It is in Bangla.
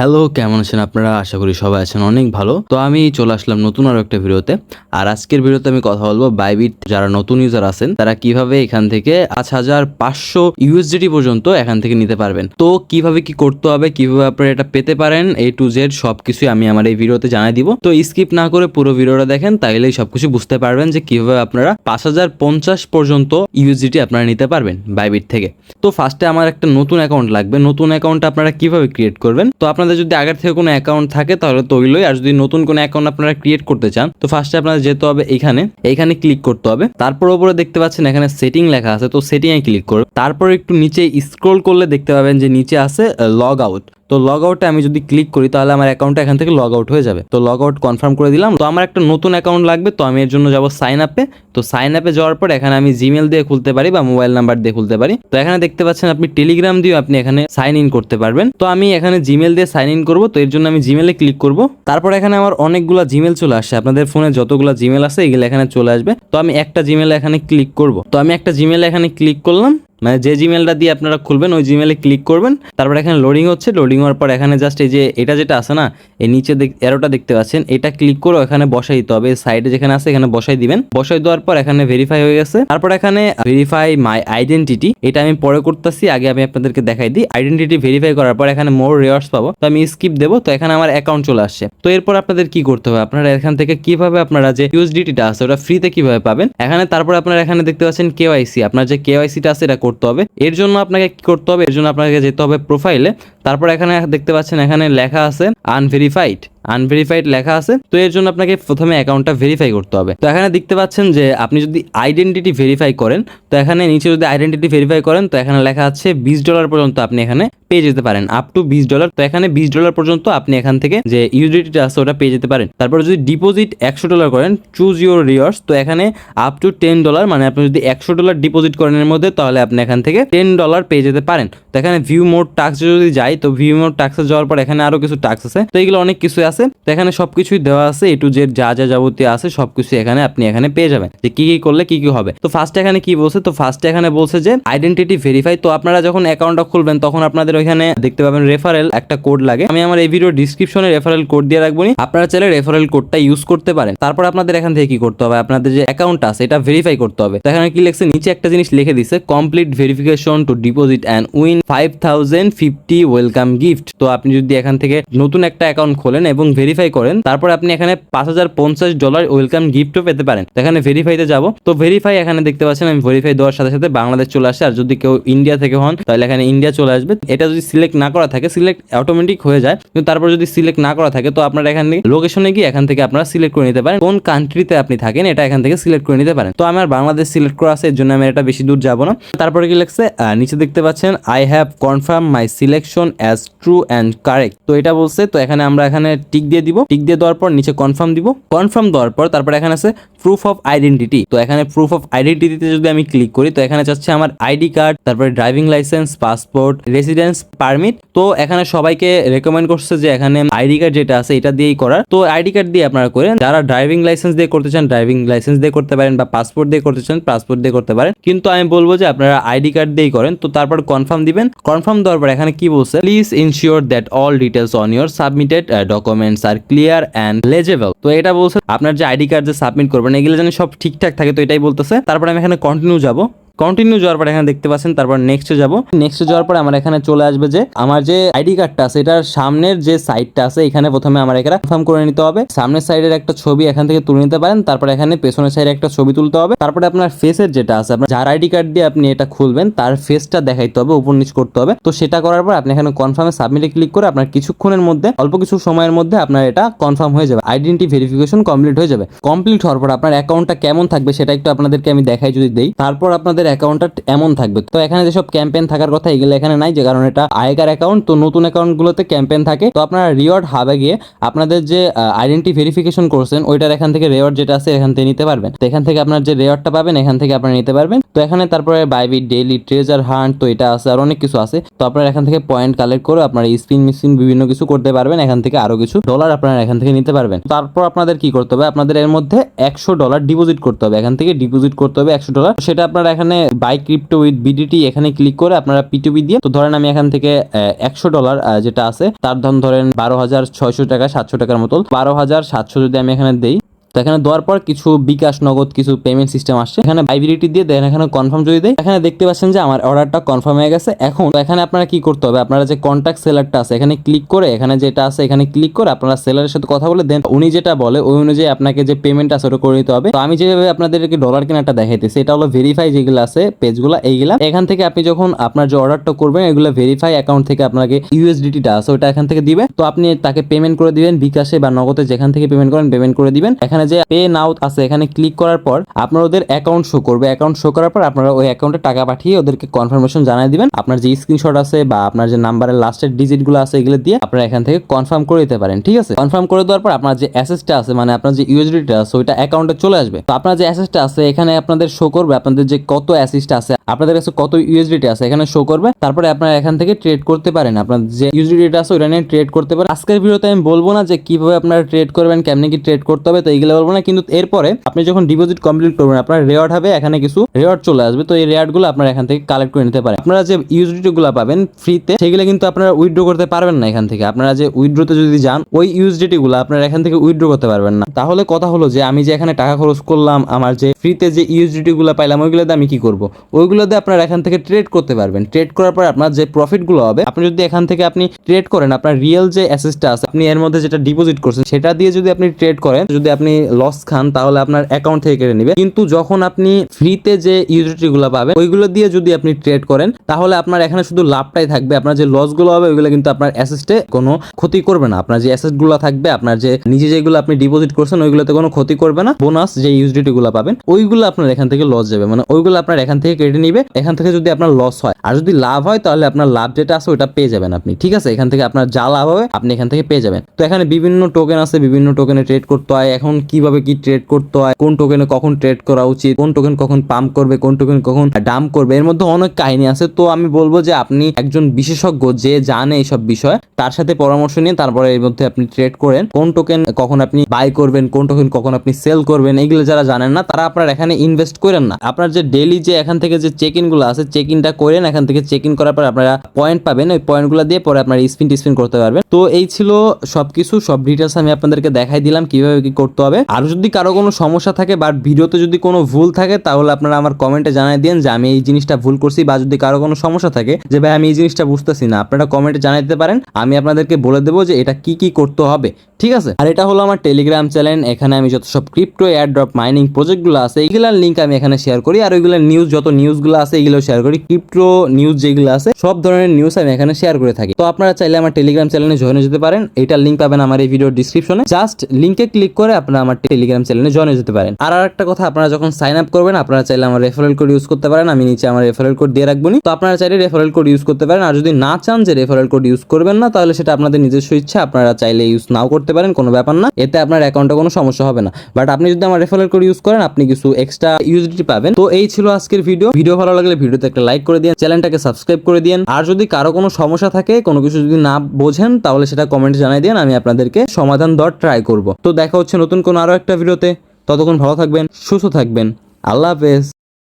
হ্যালো, কেমন আছেন আপনারা? আশা করি সবাই আছেন অনেক ভালো। তো আমি চলে আসলাম নতুন আরও একটা ভিডিওতে। আর আজকের ভিডিওতে আমি কথা বলব বাইবিট যারা নতুন ইউজার আছেন, তারা কীভাবে এখান থেকে পাঁচ হাজার পাঁচশো ইউএসডিটি পর্যন্ত এখান থেকে নিতে পারবেন। তো কীভাবে কি করতে হবে, কীভাবে আপনারা এটা পেতে পারেন এ টু জেড সবকিছু আমি আমার এই ভিডিওতে জানাই দিব। তো স্কিপ না করে পুরো ভিডিওটা দেখেন, তাইলেই সবকিছু বুঝতে পারবেন যে কীভাবে আপনারা পাঁচ হাজার পঞ্চাশ পর্যন্ত ইউএসডিটি আপনারা নিতে পারবেন বাইবিট থেকে। তো ফার্স্টে আমার একটা নতুন অ্যাকাউন্ট লাগবে। নতুন অ্যাকাউন্ট আপনারা কীভাবে ক্রিয়েট করবেন? তো আপনাদের যদি আগের থেকে কোনো অ্যাকাউন্ট থাকে, তাহলে তো ওইগুলোই আর যদি নতুন কোনো অ্যাকাউন্ট আপনারা ক্রিয়েট করতে চান, তো ফার্স্টে আপনাদের যেতে হবে এখানে। এখানে ক্লিক করতে হবে। তারপর উপরে দেখতে পাচ্ছেন এখানে সেটিং লেখা আছে, তো সেটিংয়ে ক্লিক করবে তারপর একটু নিচে স্ক্রোল করলে দেখতে পাবেন যে নিচে আছে লগ আউট তো লগ আউটে আমি যদি ক্লিক করি, তাহলে আমার অ্যাকাউন্টটা এখান থেকে লগ আউট হয়ে যাবে। তো লগ আউট কনফার্ম করে দিলাম। তো আমার একটা নতুন অ্যাকাউন্ট লাগবে, তো আমি এর জন্য যাব সাইন আপে তো সাইন আপে যাওয়ার পর এখানে আমি জিমেল দিয়ে খুলতে পারি বা মোবাইল নাম্বার দিয়ে খুলতে পারি। তো এখানে দেখতে পাচ্ছেন আপনি টেলিগ্রাম দিয়েও আপনি এখানে সাইন ইন করতে পারবেন। তো আমি এখানে জিমেল দিয়ে সাইন ইন করব। তো এর জন্য আমি জিমেলে ক্লিক করব। তারপর এখানে আমার অনেকগুলো জিমেল চলে আসে। আপনাদের ফোনে যতগুলো জিমেল আছে, এগুলো এখানে চলে আসবে। তো আমি একটা জিমেলে এখানে ক্লিক করব। তো আমি একটা জিমেলে এখানে ক্লিক করলাম। মানে যে জিমেলটা দিয়ে আপনারা খুলবেন, ওই জিমেলে ক্লিক করবেন। তারপর এখানে লোডিং হচ্ছে। লোডিং হওয়ার পর এখানে জাস্ট এই যে এটা যেটা আছে না, এই নিচে এরোটা দেখতে পাচ্ছেন, এটা ক্লিক করে এখানে বসাই দিতে হবে। সাইডে যেখানে আছে, এখানে বসাই দিবেন। বসাই দেওয়ার পর এখানে ভেরিফাই হয়ে গেছে। তারপর এখানে ভেরিফাই মাই আইডেন্টিটি এটা আমি পরে করতেছি। আগে আমি আপনাদেরকে দেখাই দিই। আইডেন্টিটি ভেরিফাই করার পর এখানে মোর রেওয়ার্স পাবো। তো আমি স্কিপ দেবো। তো এখানে আমার অ্যাকাউন্ট চলে আসছে। তো এরপর আপনাদের কি করতে হবে? আপনারা এখান থেকে কীভাবে আপনারা যে ইউএসডিটিটা আছে, ওটা ফ্রিতে কীভাবে পাবেন? এখানে তারপর আপনারা এখানে দেখতে পাচ্ছেন কেওয়াইসি আপনার যে কেওয়াইসিটা আছে, এটা করতে হবে। এর জন্য আপনাকে কি করতে হবে? এর জন্য আপনাকে যেতে হবে প্রোফাইলে তারপর এখানে দেখতে পাচ্ছেন, এখানে লেখা আছে আনভেরিফাইড আনভেরিফাইড লেখা আছে। তো এর জন্য আপনাকে প্রথমে অ্যাকাউন্টটা ভেরিফাই করতে হবে। তো এখানে দেখতে পাচ্ছেন যে, আপনি যদি আইডেন্টিটি ভেরিফাই করেন, তো এখানে নিচে যদি আইডেন্টিটি ভেরিফাই করেন, তো এখানে লেখা আছে বিশ ডলার পর্যন্ত আপনি এখানে পেয়ে যেতে পারেন আপ টু বিশ ডলার তো এখানে বিশ ডলার পর্যন্ত আপনি এখান থেকে যে ইউডিটিটা আছে, ওটা পেয়ে যেতে পারেন। তারপর যদি ডিপোজিট একশো ডলার করেন চুজ ইউর রিয়ার্স তো এখানে আপ টু টেন ডলার মানে আপনি যদি একশো ডলার ডিপোজিট করেন এর মধ্যে, তাহলে আপনি এখান থেকে টেন ডলার পেয়ে যেতে পারেন। তো এখানে ভিউ মোড টাক্স যদি যাই তো ভিউ মোড টাক্সে যাওয়ার পর এখানে আরও কিছু টাক্স আছে। তো এগুলো অনেক কিছু আছে। তো এখানে সবকিছুই দেওয়া আছে এ টু জেড যা যা যাবতীয় আছে সবকিছু এখানে আপনি এখানে পেয়ে যাবেন। যে কি কি করলে কি কি হবে। তো ফার্স্ট এখানে কি বলছে? তো ফার্স্ট এখানে বলছে যে আইডেন্টিটি ভেরিফাই তো আপনারা যখন অ্যাকাউন্টটা খুলবেন, তখন আপনাদের ওইখানে দেখতে পাবেন রেফারেল একটা কোড লাগে। আমি আমার এই ভিডিও ডিসক্রিপশনে রেফারেল কোড দিয়ে রাখব। আপনারা চাইলে রেফারেল কোডটা ইউজ করতে পারেন। তারপর আপনাদের এখান থেকে কি করতে হবে? আপনাদের যে অ্যাকাউন্ট আছে, এটা ভেরিফাই করতে হবে। তো এখানে কি লিখছে? নিচে একটা জিনিস লিখে দিছে complete verification to deposit and win five thousand fifty welcome gift তো আপনি যদি এখান থেকে নতুন একটা অ্যাকাউন্ট খোলেন এবং ভেরিফাই করেন তারপর আপনি এখানে পাঁচ হাজার পঞ্চাশ ডলার ওয়েলকাম গিফটও পেতে পারেন। এখানে ভেরিফাইতে যাব। তো ভেরিফাই এখানে দেখতে পাচ্ছেন আমি ভেরিফাই দেওয়ার সাথে সাথে বাংলাদেশ চলে আসে আর যদি কেউ ইন্ডিয়া থেকে হন তাহলে এখানে ইন্ডিয়া চলে আসবে। এটা যদি সিলেক্ট না করা থাকে সিলেক্ট অটোমেটিক হয়ে যায়। কিন্তু তারপর যদি সিলেক্ট না করা থাকে তো আপনারা এখান থেকে লোকেশনে গিয়ে এখান থেকে আপনারা সিলেক্ট করে নিতে পারেন। কোন কান্ট্রিতে আপনি থাকেন এটা এখান থেকে সিলেক্ট করে নিতে পারেন। তো আমার বাংলাদেশ সিলেক্ট করা আছে এর জন্য আমি এটা বেশি দূর যাব না। তারপরে কি আহ, নিচে দেখতে পাচ্ছেন I have confirm my selection as true and correct তো এটা বলছে, তো এখানে আমরা এখানে টিক দিয়ে দিব। টিক দিয়ে দেওয়ার পর নিচে কনফার্ম দিব। কনফার্ম দেওয়ার পর তারপর এখানে আছে প্রুফ অফ আইডেন্টিটি তো এখানে প্রুফ অফ আইডেন্টিটিতে যদি আমি ক্লিক করি, তো এখানে চাচ্ছে আমার আইডি কার্ড তারপরে driving licence passport residence permit তো এখানে সবাইকে রেকমেন্ড করছে যে এখানে আইডি কার্ড যেটা আছে, এটা দিয়েই করার। তো আইডি কার্ড দিয়ে আপনারা করেন, যারা ড্রাইভিং লাইসেন্স দিয়ে করতে চান ড্রাইভিং লাইসেন্স দিয়ে করতে পারেন বা পাসপোর্ট দিয়ে করতে চান পাসপোর্ট দিয়ে করতে পারেন। কিন্তু আমি বলব যে আপনারা আইডি কার্ড দিয়েই করেন। তো তারপর কনফার্ম দিবেন। কনফার্ম দেওয়ার পর এখানে কি বলছে please ensure that all details on your submitted documents are clear and legible তো এটা বলছে, আপনার যে আইডি কার্ড যে সাবমিট করবেন, এগুলো যেন সব ঠিকঠাক থাকে, তো এটাই বলতেছে। তারপরে আমি এখানে কন্টিনিউ যাব। কন্টিনিউ যাওয়ার পর এখানে দেখতে পাচ্ছেন, তারপর নেক্সটে যাব। নেক্সটে যাওয়ার পর আমার এখানে চলে আসবে যে, আমার যে আইডি কার্ডটা আছে, এটার সামনের যে সাইডটা আছে, এখানে প্রথমে আমার এখানে কনফার্ম করে নিতে হবে। সামনের সাইডের একটা ছবি এখান থেকে তুলে নিতে পারেন, তারপর এখানে পেছনের সাইডে একটা ছবি তুলতে হবে। তারপরে আপনার ফেসের যেটা আছে, আপনার যার আইডি কার্ড দিয়ে আপনি এটা খুলবেন, তার ফেসটা দেখাইতে হবে, উপর নিচ করতে হবে। তো সেটা করার পর আপনি এখানে কনফার্মে সাবমিটে ক্লিক করে আপনার কিছুক্ষণের মধ্যে, অল্প কিছু সময়ের মধ্যে আপনার এটা কনফার্ম হয়ে যাবে। আইডেন্টি ভেরিফিকেশন কমপ্লিট হয়ে যাবে। কমপ্লিট হওয়ার পর আপনার অ্যাকাউন্টটা কেমন থাকবে, সেটা একটু আপনাদেরকে আমি দেখাই যদি দেই। তারপর আপনাদের অ্যাকাউন্টটা এমন থাকবে। তো এখানে যেসব ক্যাম্পেন থাকার কথা, এগুলো এখানে নাই যে কারণ এটা আগেকার অ্যাকাউন্ট তো নতুন অ্যাকাউন্টগুলোতে ক্যাম্পেইন থাকে। তো আপনারা রিওয়ার্ড হাবে গিয়ে আপনাদের যে আইডেন্টি ভেরিফিকেশন করছেন, ওইটার এখান থেকে রেওয়ার্ড যেটা আছে, এখান থেকে নিতে পারবেন। তো এখান থেকে আপনার যে রেওয়ার্ডটা পাবেন, এখান থেকে আপনারা নিতে পারবেন। তো এখানে তারপরে বাইবি ডেইলি ট্রেজার হান্ট তো এটা আছে, আর অনেক কিছু আছে। তো আপনারা এখান থেকে পয়েন্ট কালেক্ট করে আপনারা স্পিন মেশিন বিভিন্ন কিছু করতে পারবেন। এখান থেকে আরও কিছু ডলার আপনারা এখান থেকে নিতে পারবেন। তারপর আপনাদের কি করতে হবে? আপনাদের এর মধ্যে একশো ডলার ডিপোজিট করতে হবে। এখান থেকে ডিপোজিট করতে হবে একশো ডলার সেটা আপনারা এখানে বাই ক্রিপ্টো উইথ বিডিটি এখানে ক্লিক করে আপনারা পিটুবি দিয়ে, তো ধরেন আমি এখান থেকে একশো ডলার যেটা আছে, তার ধরেন বারো হাজার ছয়শো টাকা, সাতশো টাকার মতো। বারো হাজার সাতশো যদি আমি এখানে দেই তো এখানে দেওয়ার পর কিছু বিকাশ নগদ, কিছু পেমেন্ট সিস্টেম আসছে। এখানে বাইবিলিটি দিয়ে দেন, এখানে কনফার্ম যদি দেয়, এখানে দেখতে পাচ্ছেন যে আমার অর্ডারটা কনফার্ম হয়ে গেছে। এখন এখানে আপনারা কি করতে হবে? আপনারা যে কন্ট্যাক্ট সেলারটা আছে, এখানে ক্লিক করে, এখানে যেটা আছে, এখানে ক্লিক করে আপনারা সেলারের সাথে কথা বলে দেন। উনি যেটা বলে, ওই অনুযায়ী আপনাকে যে পেমেন্ট আছে, ওটা করে নিতে হবে। তো আমি যেভাবে আপনাদেরকে ডলার কেনাটা দেখাইতেছি, এটা হলো ভেরিফাই যেগুলো আছে, পেজগুলো, এইগুলা। এখান থেকে আপনি যখন আপনার যে অর্ডারটা করবেন, এগুলো ভেরিফাই অ্যাকাউন্ট থেকে আপনাকে ইউএসডিটিটা আছে, ওটা এখান থেকে দিবে। তো আপনি তাকে পেমেন্ট করে দিবেন, বিকাশে বা নগদে যেখান থেকে পেমেন্ট করেন পেমেন্ট করে দিবেন। এখানে যে পে নাও আছে, এখানে ক্লিক করার পর আপনার ওদের অ্যাকাউন্ট শো করবে। অ্যাকাউন্ট শো করার পর আপনারা ওই অ্যাকাউন্টে টাকা পাঠিয়ে ওদেরকে কনফার্মেশন জানাই দিবেন। আপনার যে স্ক্রিনশট আছে বা আপনার যে নাম্বারের লাস্টের ডিজিটগুলো আছে, এগুলো দিয়ে আপনারা এখান থেকে কনফার্ম করে দিতে পারেন, ঠিক আছে? কনফার্ম করে দেওয়ার পর আপনার যে অ্যাসেসটা আছে মানে আপনার যে ইউএসডিটা আছে, ওইটা অ্যাকাউন্টে চলে আসবে। তো আপনার যে অ্যাসেসটা আছে, এখানে আপনাদের শো করবে। আপনাদের যে কত অ্যাসিস্ট আছে আপনাদের কাছে কত ইউএসডিটি আছে এখানে শো করবে, তারপরে আপনারা এখান থেকে ট্রেড করতে পারেন। আপনার যে ইউএসডিটি আছে, ওইটা নিয়ে ট্রেড করতে পারেন। আজকের ভিডিওতে আমি বলব না যে কীভাবে আপনারা ট্রেড করবেন, কেমনি কি ট্রেড করতে হবে, তো এইগুলো বলব না। কিন্তু এরপরে আপনি যখন ডিপোজিট কমপ্লিট করবেন, আপনার রেওয়ার্ড হবে, এখানে কিছু রেওয়ার্ড চলে আসবে। তো এই রেওয়ার্ডগুলো আপনারা এখান থেকে কালেক্ট করে নিতে পারেন। আপনারা যে ইউএসডিটি গুলো পাবেন ফ্রিতে সেগুলো কিন্তু আপনারা উইথড্র করতে পারবেন না এখান থেকে। আপনারা যে উইথড্রোতে যদি যান, ওই ইউএসডিটি গুলো আপনারা এখান থেকে উইথড্র করতে পারবেন না। তাহলে কথা হলো যে, আমি যে এখানে টাকা খরচ করলাম, আমার যে ফ্রিতে যে ইউএসডিটি গুলো পাইলাম ওইগুলো দিয়ে আমি কি করব? ওইগুলো দিয়ে আপনারা এখান থেকে ট্রেড করতে পারবেন। ট্রেড করার পর আপনার যে প্রফিটগুলো হবে, আপনি যদি এখান থেকে আপনি ট্রেড করেন, আপনার রিয়েল যে অ্যাসেসটা আছে, আপনি এর মধ্যে যেটা ডিপোজিট করছেন, সেটা দিয়ে যদি আপনি ট্রেড করেন, যদি আপনি লস খান, তাহলে আপনার অ্যাকাউন্ট থেকে কেটে নেবে। কিন্তু যখন আপনি ফ্রিতে যে ইউটিলিটি গুলো পাবেন, ওইগুলো দিয়ে যদি আপনি ট্রেড করেন, তাহলে আপনার এখানে শুধু লাভটাই থাকবে। আপনার যে লসগুলো হবে, ওইগুলো কিন্তু আপনার অ্যাসেস্টে কোনো ক্ষতি করবে না। আপনার যে অ্যাসেটগুলো থাকবে, আপনার যে নিজে যেগুলো আপনি ডিপোজিট করছেন, ওইগুলোতে কোনো ক্ষতি করবে না। বোনাস যে ইউটিলিটি গুলো পাবেন, ওইগুলো আপনার এখান থেকে লস যাবে। মানে ওইগুলো আপনার এখান থেকে কেটে নিবে। এখান থেকে যদি আপনার লস হয়। আর যদি লাভ হয়, তাহলে আপনার লাভ যেটা আছে, ওটা পেয়ে যাবেন আপনি। ঠিক আছে? এখান থেকে আপনার যা লাভ হবে, আপনি এখান থেকে পেয়ে যাবেন। তো এখানে বিভিন্ন টোকেন আছে, বিভিন্ন টোকেনে ট্রেড করতে হয়। এখন কীভাবে কি ট্রেড করতে হয়, কোন টোকেনে কখন ট্রেড করা উচিত, কোন টোকেন কখন পাম্প করবে, কোন টোকেন কখন ডাম্প করবে, এর মধ্যে অনেক কাহিনী আছে। তো আমি বলব যে, আপনি একজন বিশেষজ্ঞ যে জানে এইসব বিষয়, তার সাথে পরামর্শ নিয়ে তারপরে এর মধ্যে আপনি ট্রেড করেন। কোন টোকেন কখন আপনি বাই করবেন, কোন টোকেন কখন আপনি সেল করবেন এগুলো যারা জানেন না, তারা আপনার এখানে ইনভেস্ট করেন না। আপনার যে ডেলি যে এখান থেকে যে চেক ইনগুলো আছে চেক ইনটা করেন এখান থেকে চেক ইন করার পর আপনারা পয়েন্ট পাবেন। ওই পয়েন্টগুলো দিয়ে পরে আপনার স্পিন টিস্পিন করতে পারবেন। তো এই ছিল সবকিছু। সব ডিটেলস আমি আপনাদেরকে দেখাই দিলাম, কীভাবে কি করতে হবে। আর যদি কারও কোনো সমস্যা থাকে বা ভিডিওতে যদি কোনো ভুল থাকে, তাহলে আপনারা আমার কমেন্টে জানাই দিন যে আমি এই জিনিসটা ভুল করছি বা যদি কারও কোনো সমস্যা থাকে যে, ভাই, আমি এই জিনিসটা বুঝতেছি না। আপনারা কমেন্টে জানাই দিতে পারেন। আমি আপনাদেরকে বলে দেবো যে, এটা কি কি করতে হবে? ঠিক আছে? আর এটা হলো আমার টেলিগ্রাম চ্যানেল এখানে আমি যত সব ক্রিপ্টো এয়ার ড্রপ মাইনিং প্রজেক্টগুলো আছে, এইগুলোর লিঙ্ক আমি এখানে শেয়ার করি। আর ওইগুলোর নিউজ যত নিউজগুলো আছে এগুলো শেয়ার করি। ক্রিপ্টো নিউজ যেগুলো আছে, সব ধরনের নিউজ আমি এখানে শেয়ার করে থাকি। তো আপনারা চাইলে আমার টেলিগ্রাম চ্যানেলে জয়েন যেতে পারেন। এটার লিঙ্ক পাবেন আমার এই ভিডিওর ডিসক্রিপশনে জাস্ট লিঙ্কে ক্লিক করে আপনারা আমার টেলিগ্রাম চ্যানেলে জয়েন যেতে পারেন। আর একটা কথা, আপনারা যখন সাইন আপ করবেন, আপনারা চাইলে আমার রেফারেল কোড ইউজ করতে পারেন। আমি নিচে আমার রেফারেল কোড দিয়ে রাখব তো আপনারা চাইলে রেফারেল কোড ইউজ করতে পারেন। আর যদি না চান যে রেফারেল কোড ইউজ করবেন না, তাহলে সেটা আপনাদের নিজস্ব ইচ্ছা। আপনারা চাইলে ইউজ নাও করতে পারেন, কোনো ব্যাপার না। এতে আপনার অ্যাকাউন্টে কোনো সমস্যা হবে না। বাট আপনি যদি আমার রেফারেল কোড ইউজ করেন, আপনি কিছু এক্সট্রা ইউজিটি পাবেন। তো এই ছিল আজকের ভিডিও ভিডিও ভালো লাগলে ভিডিওতে একটা লাইক করে দিন চ্যানেলটাকে সাবস্ক্রাইব করে দিন আর যদি কারও কোনো সমস্যা থাকে, কোনো কিছু যদি না বোঝেন, তাহলে সেটা কমেন্টে জানাই দিন আমি আপনাদেরকে সমাধান দেওয়ার ট্রাই করব। তো দেখা হচ্ছে নতুন কোনো আরও একটা ভিডিওতে ততক্ষণ ভালো থাকবেন, সুস্থ থাকবেন। আল্লাহ হাফেজ।